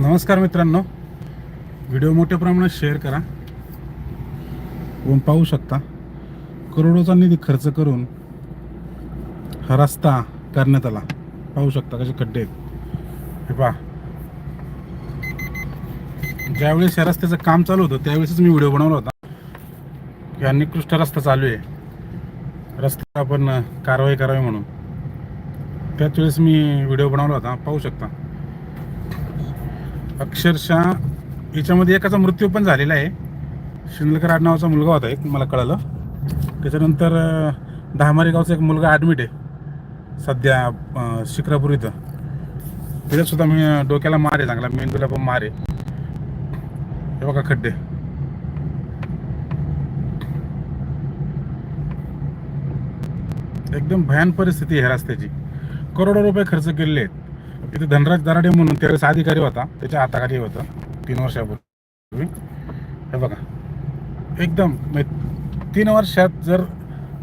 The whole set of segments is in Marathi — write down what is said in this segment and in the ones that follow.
नमस्कार मित्रांनो. व्हिडिओ मोठ्या प्रमाणात शेअर करा. व पाहू शकता? करोडोचा निधी खर्च करून हा रस्ता करण्यात आला. पाहू शकता कसे खड्डे आहेत. हे पहा. ज्यावेळेस या रस्त्याचं काम चालू होतं त्यावेळेसच मी व्हिडिओ बनवला होता. की हा निकृष्ट रस्ता चालू आहे. रस्ता आपण कारवाई करावी म्हणून. त्याच वेळेस मी व्हिडिओ बनवला होता. पाहू शकता. अक्षरशः याच्यामध्ये एकाचा मृत्यू पण झालेला आहे. शिंदलकर आडनावाचा मुलगा होता एक मला कळालं. त्याच्यानंतर अं, दहामारी गावचा एक मुलगा ॲडमिट आहे. सध्या शिक्रापूर इथं. त्याच्यातसुद्धा मी डोक्याला मार आहे चांगला. मेंदूला पण मार आहे. हे बघा खड्डे. एकदम भयान परिस्थिती आहे रस्त्याची. करोडो रुपये खर्च केलेले आहेत. इथे धनराज दराडे म्हणून त्यावेळेस अधिकारी होता. त्याच्या हाताखाली होतं. तीन वर्षापूर्वी. हे बघा. एकदम म्हणजे तीन वर्षात जर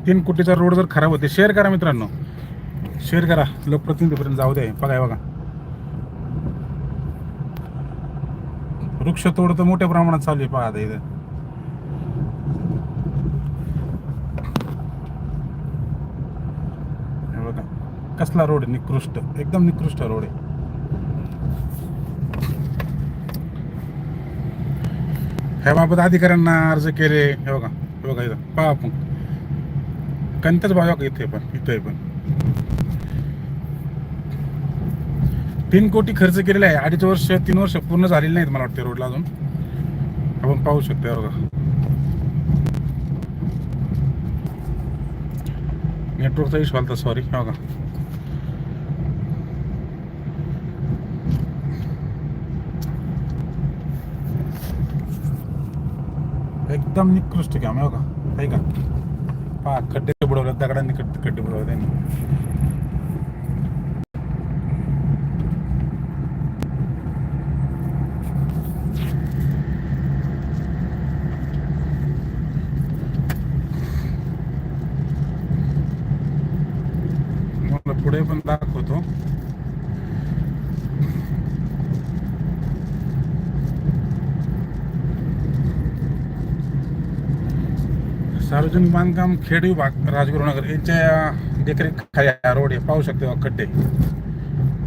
तीन कोटीचा रोड जर खराब होते शेअर करा मित्रांनो. शेअर करा. लोकप्रतिनिधीपर्यंत जाऊ दे. बघा बघा. बघा वृक्षतोड तर मोठ्या प्रमाणात चालू आहे. पहा आता इथं हे बघा कसला रोड आहे? निकृष्ट. एकदम निकृष्ट रोड आहे. ह्याबाबत अधिकाऱ्यांना अर्ज केले. हे बघा हे बघा इथं. पहा आपण. कंतच बाजू बघा इथे पण इथे पण. तीन कोटी खर्च केलेला आहे. अडीच वर्ष तीन वर्ष पूर्ण झालेली नाहीत मला वाटते रोडला अजून. आपण पाहू शकतो बघा. नेटवर्कचा इश्यू आला सॉरी हे बघा. एकदम निकृष्ट काम आहे बघा आहे का पहा खड्डे बुडवले दगडांनी खड्डे खड्डे बुडवले त्यांनी मला पुढे पण दाखवतो सार्वजनिक बांधकाम खेड विभाग राजगुरुनगर यांच्या देखरेख हा रोड आहे. पाहू शकतो खड्डे.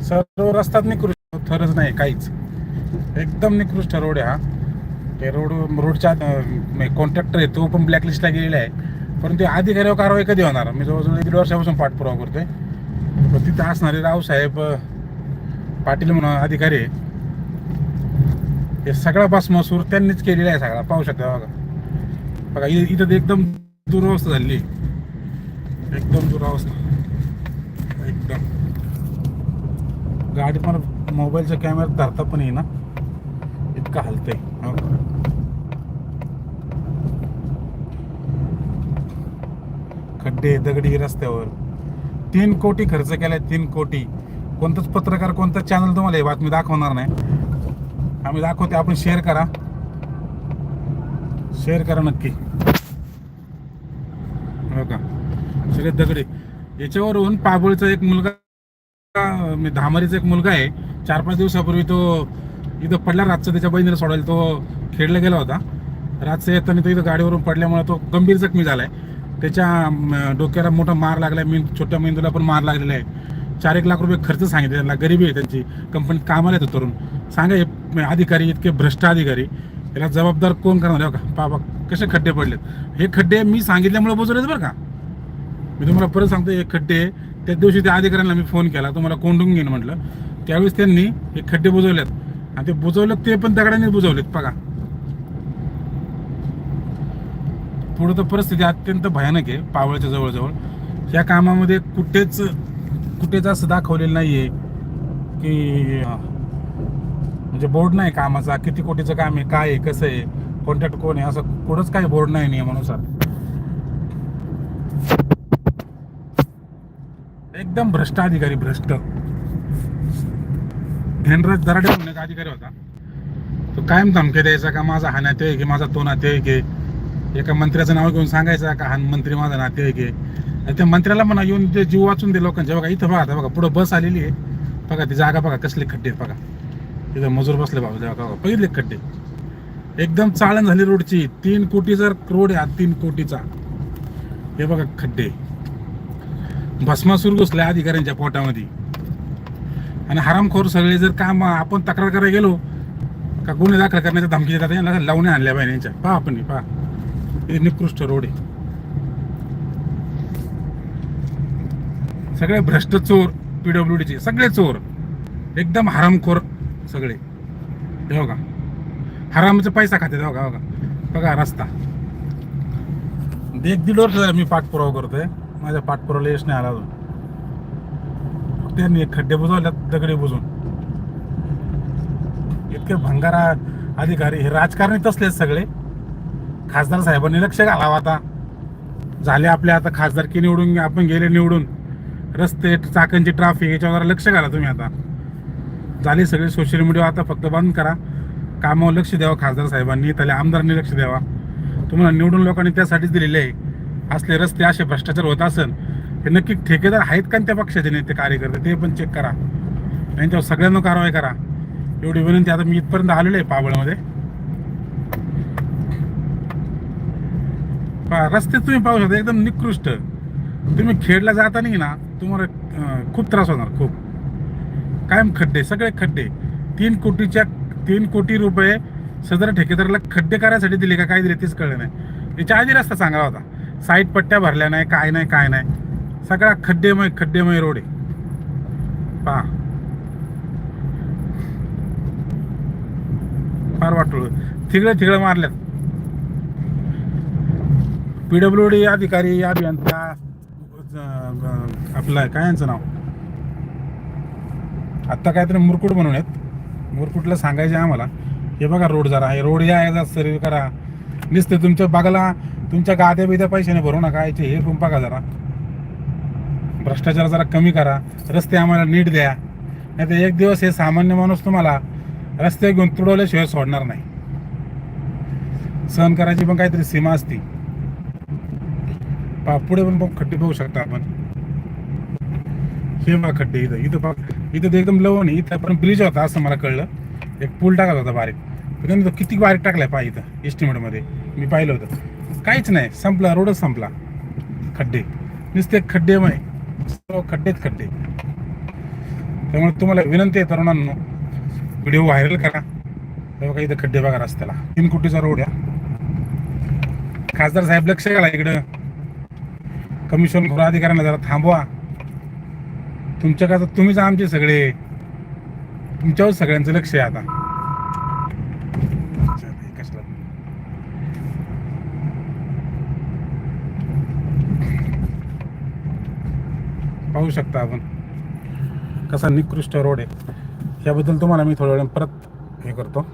सर्व रस्त्यात निकृष्ट थरच नाही काहीच. एकदम निकृष्ट रोड आहे हा. ते रोड रोडच्या कॉन्ट्रॅक्टर म्हणजे आहे तो पण ब्लॅकलिस्टला गेलेला आहे. परंतु अधिकाऱ्यावर कारवाई कधी होणार? मी जवळजवळ एक दीड वर्षापासून पाठपुरावा करतोय. पण तिथं असणारे रावसाहेब पाटील म्हणून अधिकारी हे सगळा पास मसूर त्यांनीच केलेला आहे सगळा. पाहू शकता बघा. बघा इ- इथं तर एकदम दुरावस्था झाली एकदम दुरावस्था. एकदम. गाडी पण मोबाईलच्या कॅमेऱ्यात धरता पण येईना. इतकं हलते हो. खड्डे दगडी रस्त्यावर. तीन कोटी खर्च केलाय तीन कोटी. कोणतंच पत्रकार कोणतं चॅनल तुम्हाला ही बातमी दाखवणार नाही. आम्ही दाखवते आपण शेअर करा. शेअर करा नक्की. हो का? सगळे दगडे याच्यावरून पाबळचा एक मुलगा मी धामारीचा एक मुलगा आहे. चार पाच दिवसापूर्वी तो इथं पडला रातचं त्याच्या बहिणीला सोडायला. तो खेळला गेला होता. रातचं येताना तो इथं गाडीवरून पडल्यामुळे तो गंभीर जखमी आहे त्याच्या डोक्याला मोठा मार लागला आहे मी छोट्या मेंदूला पण मार लागलेला आहे. चार एक लाख रुपये खर्च सांगितले त्यांना. गरिबी आहे त्यांची. कंपनीत कामाला येतो तरुण. सांगा हे अधिकारी इतके भ्रष्ट अधिकारी. याला जबाबदार कोण करणार? आहे का बाबा कसे खड्डे पडलेत. हे खड्डे मी सांगितल्यामुळे बुजवलेत बरं का. मी तुम्हाला परत सांगतो हे खड्डे त्या दिवशी त्या अधिकाऱ्यांना मी फोन केला. तुम्हाला कोंडून घेईन म्हटलं. त्यावेळेस त्यांनी हे खड्डे बुजवलेत. आणि ते बुजवलेत ते पण दगडांनी बुजवलेत बघा पुढं तर परिस्थिती अत्यंत भयानक आहे पावळच्या जवळजवळ. या कामामध्ये कुठेच कुठेच असं दाखवलेलं नाहीये की म्हणजे बोर्ड नाही कामाचा किती कोटीचं काम आहे काय आहे कसं आहे कॉन्ट्रॅक्ट कोण आहे असं कुठंच काही बोर्ड नाही नियमानुसार. एकदम भ्रष्ट अधिकारी भ्रष्ट. धनराज दराडे म्हणून एक अधिकारी होता. तो कायम धमके द्यायचा का माझा हा नाते आहे की माझा तो नाते आहे. की एका मंत्र्याचं नाव घेऊन सांगायचा का हा मंत्री माझा नाते आहे. की त्या मंत्र्याला म्हणा येऊन ते जीव वाचून दे लोकांच्या बघा इथं बघा बघा पुढं बस आलेली आहे. बघा ती जागा बघा कसले खड्डे बघा. इथं मजूर बसले बाबा देवा का पहिले खड्डे. एकदम चाळण झाली रोडची. तीन कोटीचा रोड आहे तीन कोटीचा. हे बघा खड्डे. भस्मासूर घुसल्या अधिकाऱ्यांच्या पोटामध्ये. आणि हरामखोर सगळे जर काम आपण तक्रार करायला गेलो का गुन्हे दाखल करण्याच्या धमकी देतात यांना लावण्या आणल्या पाहिजे यांच्या. पहा आपण पहा. हे निकृष्ट रोड आहे. सगळे भ्रष्ट चोर पीडब्ल्यू डीचे सगळे चोर. एकदम हरामखोर सगळे. हे बघा. हरामचा पैसा खाते हे का बघा. बघा रस्ता. एक दीड वर्ष झालं मी पाठपुरावा करतोय. माझ्या पाठपुराला यश नाही आला अजून. त्यांनी खड्डे बुजवल्यात दगडे बुजून इतके भंगारा अधिकारी हे राजकारणी तसलेच सगळे. खासदार साहेबांनी लक्ष घालावं आता. झाले आपले आता खासदारकी निवडून आपण गेले निवडून. रस्ते चाकांची ट्राफिक याच्यावर लक्ष घाला तुम्ही आता. झाले सगळे सोशल मीडिया आता फक्त बंद करा. कामावर लक्ष द्यावं खासदार साहेबांनी त्याला आमदारांनी लक्ष द्यावा. तुम्हाला निवडून लोकांनी त्यासाठीच दिलेले आहे. असले रस्ते असे भ्रष्टाचार होत असेल हे नक्की ठेकेदार आहेत का त्या पक्षाचे नेते कार्यकर्ते ते पण चेक करा. त्यांच्यावर सगळ्यांना कारवाई करा. एवढी विनंती आता मी इथपर्यंत आलेलो आहे पाबळमध्ये रस्ते तुम्ही पाहू शकता एकदम निकृष्ट. तुम्ही खेडला जाता नाही ना तुम्हाला खूप त्रास होणार खूप. कायम खड्डे सगळे खड्डे. तीन कोटीच्या तीन कोटी रुपये सदर ठेकेदाराला खड्डे करायसाठी दिले का काय दिले तेच कळलं नाही. याच्या आधी रस्ता चांगला होता. साईड पट्ट्या भरल्या नाही काय नाही काय नाही. सगळा खड्डेमय खड्डेमय रोड आहे. पहा. फार वाटोळ. थिगडं थिगडं मारल्यात. पीडब्ल्यू डी अधिकारी अभियंता आपलं काय यांचं नाव? आत्ता काहीतरी मुरकुट बनवून आहेत मुरकुटला सांगायचे आम्हाला हे बघा रोड जरा हे रोड या याचा सर्व करा. नुसते तुमच्या बागाला तुमच्या गाद्या बिद्या पैशाने भरू नका याचे हे पण बघा जरा. भ्रष्टाचार जरा कमी करा रस्ते आम्हाला नीट द्या. नाही तर एक दिवस हे सामान्य माणूस तुम्हाला रस्ते घेऊन तुडवल्याशिवाय सोडणार नाही. सहन करायची पण काहीतरी सीमा असती. पहा पुढे पण पाहू- खड्डे पाहू शकता आपण. हे बघा खड्डे इथं. इथं बघ इथं ते एकदम लवण इथं पण ब्रिज होता असं मला कळलं. एक पूल टाकत होता बारीक. पण त्यांनी तो किती बारीक टाकलाय पहा इथं एस्टिमेटमध्ये मी पाहिलं होतं. काहीच नाही. संपला रोडच संपला. खड्डे. नुसते खड्डे मय सर्व खड्डेच खड्डे. त्यामुळे तुम्हाला विनंती आहे तरुणांनो व्हिडिओ व्हायरल करा. बघा इथं खड्डे बघा रस्त्याला. तीन कोटीचा रोड आहे. खासदार साहेब लक्ष घाला इकडं. कमिशन खोरा अधिकाऱ्यांना जरा थांबवा. तुमच्याकडे कसं तुम्हीच आमचे सगळे. तुमच्यावर सगळ्यांचं लक्ष आहे आता. पाहू शकता आपण. कसा निकृष्ट रोड आहे. याबद्दल तुम्हाला मी थोड्या वेळ परत हे करतो.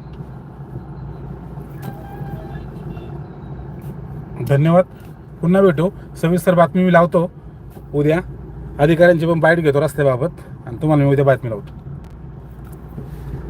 धन्यवाद. पुन्हा भेटू. सविस्तर बातमी मी लावतो. उद्या. अधिकाऱ्यांची पण बाईट घेतो रस्त्याबाबत आणि तुम्हाला मी उद्या बातमी लावतो.